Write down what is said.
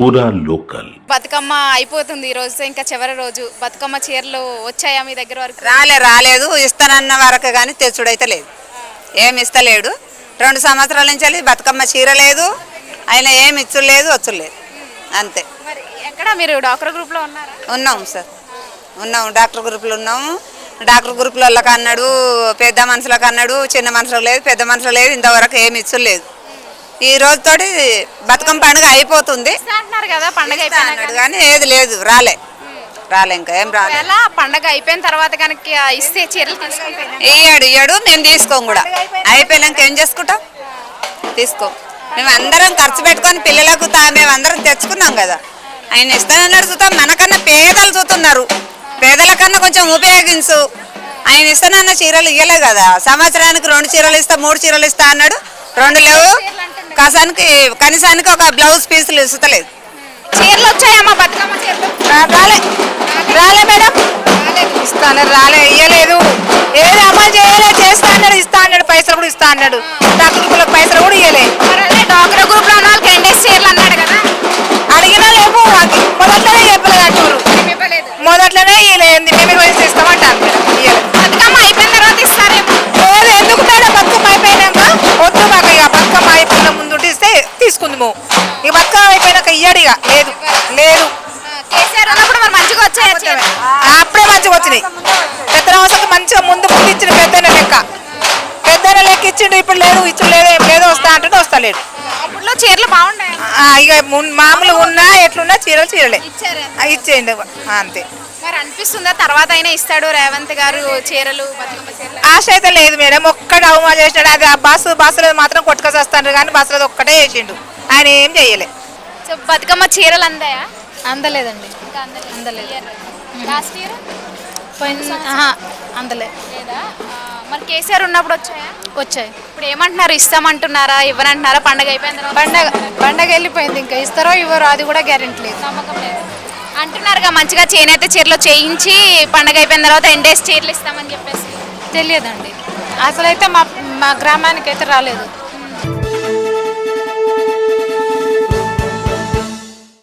పూరా లోకల్. బతుకమ్మ అయిపోతుంది ఈ రోజు ఇంకా చివరి రోజు. బతుకమ్మ చీరలు వచ్చాయా మీ దగ్గర వరకు? రాలే రాలేదు. ఇస్తానన్న వరకు కానీ తెచ్చుడైతే లేదు. ఏమి ఇస్తలేడు. రెండు సంవత్సరాల నుంచి వెళ్ళి బతుకమ్మ చీర లేదు ఆయన ఏమి ఇచ్చుడు లేదు వచ్చుడు లేదు అంతే. మరి ఎక్కడ మీరు డాక్టర్ గ్రూప్లో ఉన్నారా? ఉన్నాం సార్. ఉన్నాం డాక్టర్ గ్రూపులు ఉన్నాము డాక్టర్ గ్రూపుల వాళ్ళకి అన్నాడు పెద్ద మనుషులకు అన్నాడు చిన్న మనుషులకు లేదు పెద్ద మనుషులకు లేదు ఇంతవరకు ఏమి ఇచ్చుడు లేదు ఈ రోజుతోటి బతుకమ్మ పండుగ అయిపోతుంది. అంటున్నారు కదా పండగ అన్నాడు కానీ ఏది లేదు రాలే. రాలే ఇంకా ఏం రాలే. ఒకవేళ పండగ అయిపోయిన తర్వాత కనుక ఇస్తే చీరలు ఇయ్యాడు ఇయ్యాడు మేము తీసుకోం కూడా. అయిపోయినాక ఏం చేసుకుంటాం? తీసుకో. మేము అందరం ఖర్చు పెట్టుకొని పిల్లలకు తా- మేము అందరం తెచ్చుకున్నాం కదా. ఆయన ఇస్తానన్నాడు చూద్దాం మనకన్నా పేదలు చూస్తున్నారు. పేదల కన్నా కొంచెం ఉపయోగించు. ఆయన ఇస్తానన్న చీరలు ఇయ్యలే కదా. సంవత్సరానికి రెండు చీరలు ఇస్తా మూడు చీరలు ఇస్తా అన్నాడు. రెండు లేవు. కసానికి కనీసానికి ఒక బ్లౌజ్ పీసులు ఇస్తలేదు. చీరలు వచ్చాయమ్మా బతుకమ్మ చీరలు. రాలే. రాలే మేడం. ఇస్తాను రాలే ఇయ్యలేదు. ఏది అమలు చేయలే చేస్తా అన్నాడు ఇస్తా అన్నాడు పైసలు కూడా ఇస్తా అన్నాడు. తీసుకుందాము ఇక బతుకమ్మ అయిపోయినాక ఇయ్యడు ఇక. లేదు లేదు. కేసీఆర్ ఉన్నప్పుడు మరి మంచిగా వచ్చాయి అప్పుడే మంచిగా వచ్చినాయి. పెద్ద అవసరం మంచిగా ముందు ముందు ఇచ్చిన పెద్దన లెక్క. పెద్దన లెక్క ఇచ్చిండు ఇప్పుడు లేదు ఇచ్చిండు లేదు ఏం లేదు వస్తా అంటే వస్తలేడు. అప్పుడులో చీరలు బాగున్నాయి ఇక మామూలుగా ఉన్నా ఎట్లున్నా చీరలు చీరలే. ఇచ్చేయండి అంతే. మరి అనిపిస్తుందా తర్వాత అయినా ఇస్తాడు రేవంత్ గారు చీరలు ఆశ అయితే లేదు మేడం. ఒక్కటి అవమా చేసినాడు. అది ఆ బస్సు బస్సులో మాత్రం కొట్టుకొస్తాడు కానీ బస్సులో ఒక్కటే చేసిండు ఆయన ఏం చెయ్యలే సో బతుకమ్మ చీరలు అందాయా? అందలేదండి. ఇంకా అందలేదు. అందలేదు. లాస్ట్ ఇయర్ పోయిన ఆహా, అందలే. లేదా? ఆ, మరి కేసీఆర్ ఉన్నప్పుడు వచ్చాయా? వచ్చాయి. ఇప్పుడు ఏమంటున్నారు? ఇస్తామంటున్నారా? ఇవ్వనంటున్నారా? పండగ అయిపోయిన తర్వాత? పండగ పండగ వెళ్ళిపోయింది ఇంకా. ఇస్తారో ఇవ్వరో అది కూడా గ్యారెంటీ లేదు. నమ్మకం లేదు. అంటున్నారుగా మంచిగా చేనేత చీరలు చేయించి పండగ అయిపోయిన తర్వాత ఎండేసి చీరలు ఇస్తామని చెప్పేసి. తెలియదండి. అసలైతే మా మా గ్రామానికి అయితే రాలేదు.